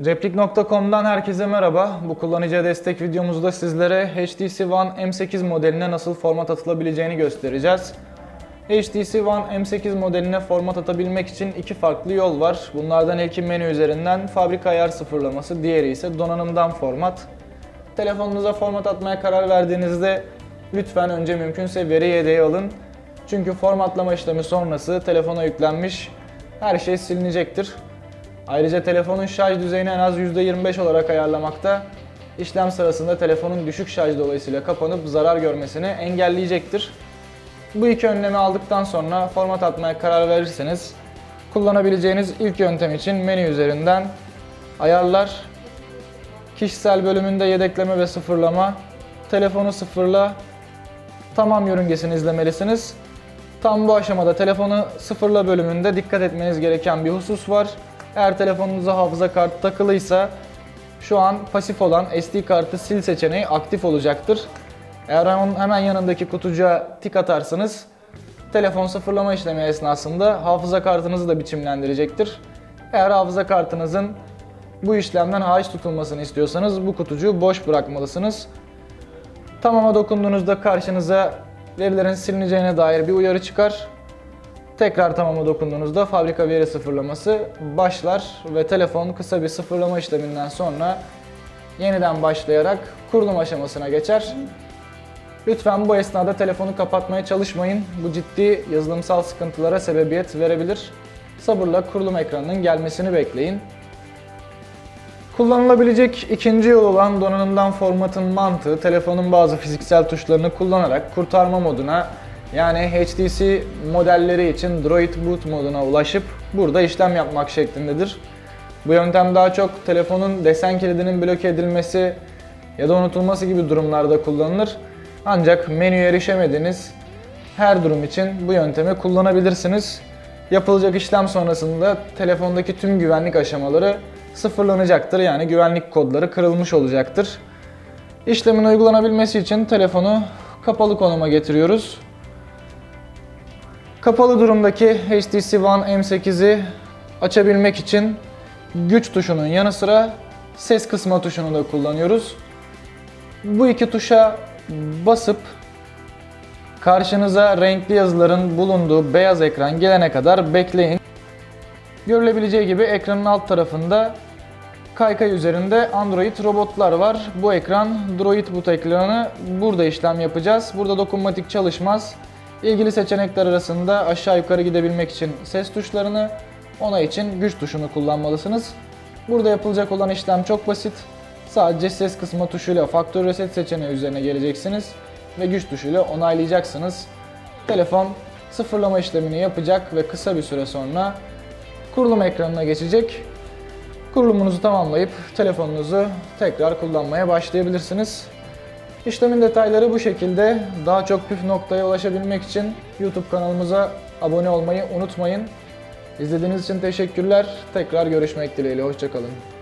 Replik.com'dan herkese merhaba. Bu kullanıcıya destek videomuzda sizlere HTC One M8 modeline nasıl format atılabileceğini göstereceğiz. HTC One M8 modeline format atabilmek için iki farklı yol var. Bunlardan ilki menü üzerinden fabrika ayar sıfırlaması, diğeri ise donanımdan format. Telefonunuza format atmaya karar verdiğinizde lütfen önce mümkünse veri yedeği alın. Çünkü formatlama işlemi sonrası telefona yüklenmiş her şey silinecektir. Ayrıca telefonun şarj düzeyini en az %25 olarak ayarlamakta. işlem sırasında telefonun düşük şarj dolayısıyla kapanıp zarar görmesini engelleyecektir. Bu iki önlemi aldıktan sonra format atmaya karar verirseniz kullanabileceğiniz ilk yöntem için menü üzerinden ayarlar, kişisel bölümünde yedekleme ve sıfırlama, telefonu sıfırla, tamam yörüngesini izlemelisiniz. Tam bu aşamada telefonu sıfırla bölümünde dikkat etmeniz gereken bir husus var. Eğer telefonunuza hafıza kartı takılıysa şu an pasif olan SD kartı sil seçeneği aktif olacaktır. Eğer onun hemen yanındaki kutucuğa tik atarsanız telefon sıfırlama işlemi esnasında hafıza kartınızı da biçimlendirecektir. Eğer hafıza kartınızın bu işlemden hariç tutulmasını istiyorsanız bu kutucuğu boş bırakmalısınız. Tamama dokunduğunuzda karşınıza verilerin silineceğine dair bir uyarı çıkar. Tekrar tamama dokunduğunuzda fabrika veri sıfırlaması başlar ve telefon kısa bir sıfırlama işleminden sonra yeniden başlayarak kurulum aşamasına geçer. Lütfen bu esnada telefonu kapatmaya çalışmayın. Bu ciddi yazılımsal sıkıntılara sebebiyet verebilir. Sabırla kurulum ekranının gelmesini bekleyin. Kullanılabilecek ikinci yol olan donanımdan formatın mantığı telefonun bazı fiziksel tuşlarını kullanarak kurtarma moduna yani HTC modelleri için Droid Boot moduna ulaşıp burada işlem yapmak şeklindedir. Bu yöntem daha çok telefonun desen kilidinin bloke edilmesi ya da unutulması gibi durumlarda kullanılır. Ancak menüye erişemediğiniz her durum için bu yöntemi kullanabilirsiniz. Yapılacak işlem sonrasında telefondaki tüm güvenlik aşamaları sıfırlanacaktır. Yani güvenlik kodları kırılmış olacaktır. İşlemin uygulanabilmesi için telefonu kapalı konuma getiriyoruz. Kapalı durumdaki HTC One M8'i açabilmek için güç tuşunun yanı sıra ses kısma tuşunu da kullanıyoruz. Bu iki tuşa basıp karşınıza renkli yazıların bulunduğu beyaz ekran gelene kadar bekleyin. Görülebileceği gibi ekranın alt tarafında kaykay üzerinde Android robotlar var. Bu ekran Droid Boot ekranı. Burada işlem yapacağız. Burada dokunmatik çalışmaz. İlgili seçenekler arasında aşağı yukarı gidebilmek için ses tuşlarını, ona için güç tuşunu kullanmalısınız. Burada yapılacak olan işlem çok basit. Sadece ses kısma tuşuyla faktör reset seçeneği üzerine geleceksiniz ve güç tuşuyla onaylayacaksınız. Telefon sıfırlama işlemini yapacak ve kısa bir süre sonra kurulum ekranına geçecek. Kurulumunuzu tamamlayıp telefonunuzu tekrar kullanmaya başlayabilirsiniz. İşlemin detayları bu şekilde. Daha çok püf noktaya ulaşabilmek için YouTube kanalımıza abone olmayı unutmayın. İzlediğiniz için teşekkürler. Tekrar görüşmek dileğiyle. Hoşçakalın.